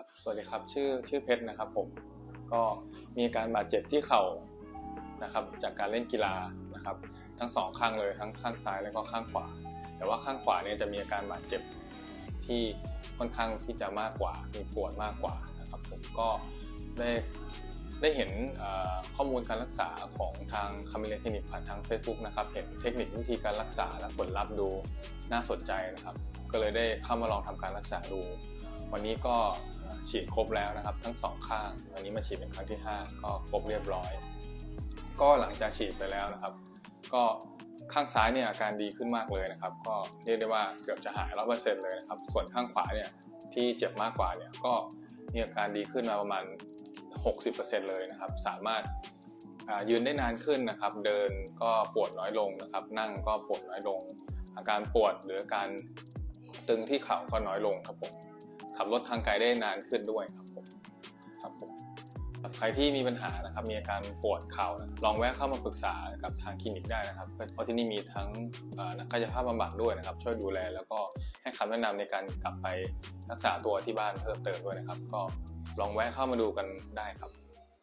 ครับ สวัสดีครับ ชื่อชื่อเพชรนะครับ ผม ก็มีอาการบาดเจ็บที่เข่านะครับ จากการเล่นกีฬานะครับ ทั้งสองข้างเลยทั้งข้างซ้ายแล้วก็ข้างขวา แต่ว่าข้างขวาเนี่ยจะมีอาการบาดเจ็บที่ค่อนข้างที่จะมากกว่า มีปวดมากกว่านะครับ ผมก็ได้ ได้เห็นข้อมูลการรักษาของทางคามิเลคลินิกผ่านทาง Facebook นะครับ เห็นเทคนิควิธีการรักษาและผลลัพธ์ดูน่าสนใจนะครับ ก็เลยได้เข้ามาลองทำการรักษาดู วันนี้ก็ฉีดครบแล้วนะครับ ทั้งสองข้าง วันนี้มาฉีดเป็นครั้งที่ 5 ก็ครบเรียบร้อย ก็หลังจากฉีดไปแล้วนะครับ ก็ข้างซ้ายเนี่ยอาการดีขึ้นมากเลยนะครับ ก็เรียกได้ว่าเกือบจะหายร้อเปอร์เซ็นต์เลยนะครับ ส่วนข้างขวาเนี่ยที่เจ็บมากกว่าเนี่ยก็มีอาการดีขึ้นมาประมาณ 60%เลยนะครับ สามารถยืนได้นานขึ้นนะครับ เดินก็ปวดน้อยลงนะครับ นั่งก็ปวดน้อยลง อาการปวดหรือการตึงที่เข่าก็น้อยลงครับผมขับรถทางไกลได้นานขึ้นด้วยครับผมครับผมใครที่มีปัญหานะครับมีอาการปวดเข่านะลองแวะเข้ามาปรึกษากับทางคลินิกได้นะครับ เพราะที่นี่มีทั้งนักกายภาพบำบัดด้วยนะครับ ช่วยดูแลแล้วก็ให้คำแนะนำในการกลับไปรักษาตัวที่บ้านเพิ่มเติมด้วยนะครับ ก็ ลองแวะเข้ามาดูกันได้ครับ